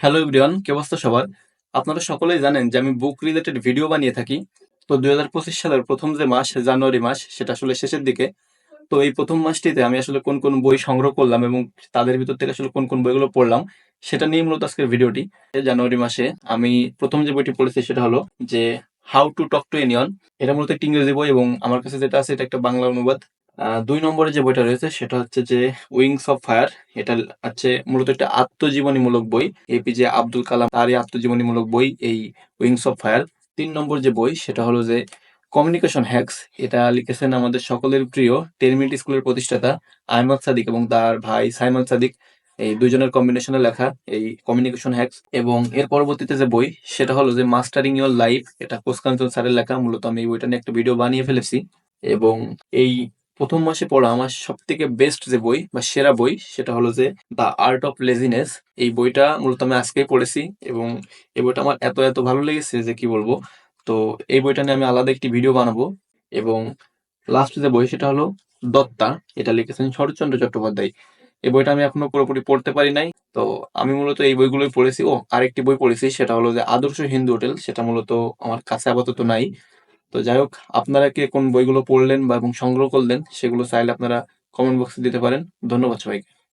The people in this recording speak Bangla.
হ্যালো এভরিওয়ান কি অবস্থা সবার? আপনারা সকলেই জানেন যে আমি বুক রিলেটেড ভিডিও বানিয়ে থাকি। তো দুই হাজার পঁচিশ সালের প্রথম যে মাস, জানুয়ারি মাস, সেটা আসলে শেষের দিকে। তো এই প্রথম মাসটিতে আমি আসলে কোন কোন বই সংগ্রহ করলাম এবং তাদের ভিতর থেকে আসলে কোন কোন বইগুলো পড়লাম, সেটা নিয়ে মূলত আজকের ভিডিওটি জানুয়ারি মাসে আমি প্রথম যে বইটি পড়েছি সেটা হলো যে how to talk to anyone এটা মূলত একটি ইংরেজি বই এবং আমার কাছে যেটা আছে, এটা একটা বাংলা অনুবাদ। দুই নম্বরে যে বইটা রয়েছে, সেটা হচ্ছে যে উইংস অফ ফায়ার এটা হচ্ছে মূলত একটা আত্মজীবনীমূলক বই। এপিজে আব্দুল কালাম তারই আত্মজীবনীমূলক বই এই উইংস অফ ফায়ার তিন নম্বর যে বই, সেটা হলো যে কমিউনিকেশন হ্যাক্স এটা লিখেছেন আমাদের সকলের প্রিয় টেরমিট স্কুলের প্রতিষ্ঠাতা আহমদ সাদিক এবং তার ভাই সাইমন সাদিক। এই দুজনের কম্বিনেশনে লেখা এই কমিউনিকেশন হ্যাক্স এবং এর পরবর্তীতে যে বই, সেটা হলো যে মাস্টারিং ইয়োর লাইফ এটা কোসকাঞ্চন স্যারের লেখা। মূলত আমি এই বইটা নিয়ে একটা ভিডিও বানিয়ে ফেলেছি। এবং এই প্রথম মাসে পড়া আমার সব থেকে বেস্ট যে বই বা সেরা বই সেটা হলো যে দ্য আর্ট অফ লেজিনেস এই বইটা মূলত আমি আজকেই পড়েছি এবং এই বইটা আমার এত এত ভালো লেগেছে যে কি বলব? তো এই বইটা নিয়ে আমি আলাদা একটি ভিডিও বানাবো এবং লাস্ট যে বই সেটা হলো দত্তা, এটা লিখেছেন শরৎচন্দ্র চট্টোপাধ্যায়। এই বইটা আমি এখনও পুরোপুরি পড়তে পারি নাই। তো আমি মূলত এই বইগুলোই পড়েছি। ও, আরেকটি বই পড়েছি সেটা হলো যে আদর্শ হিন্দু হোটেল, সেটা মূলত আমার কাছে আপাতত নাই। তো যাই হোক আপনারা কে কোন বইগুলো পড়লেন বা এবং সংগ্রহ করলেন, সেগুলো চাইলে আপনারা কমেন্ট বক্সে দিতে পারেন। ধন্যবাদ সবাইকে।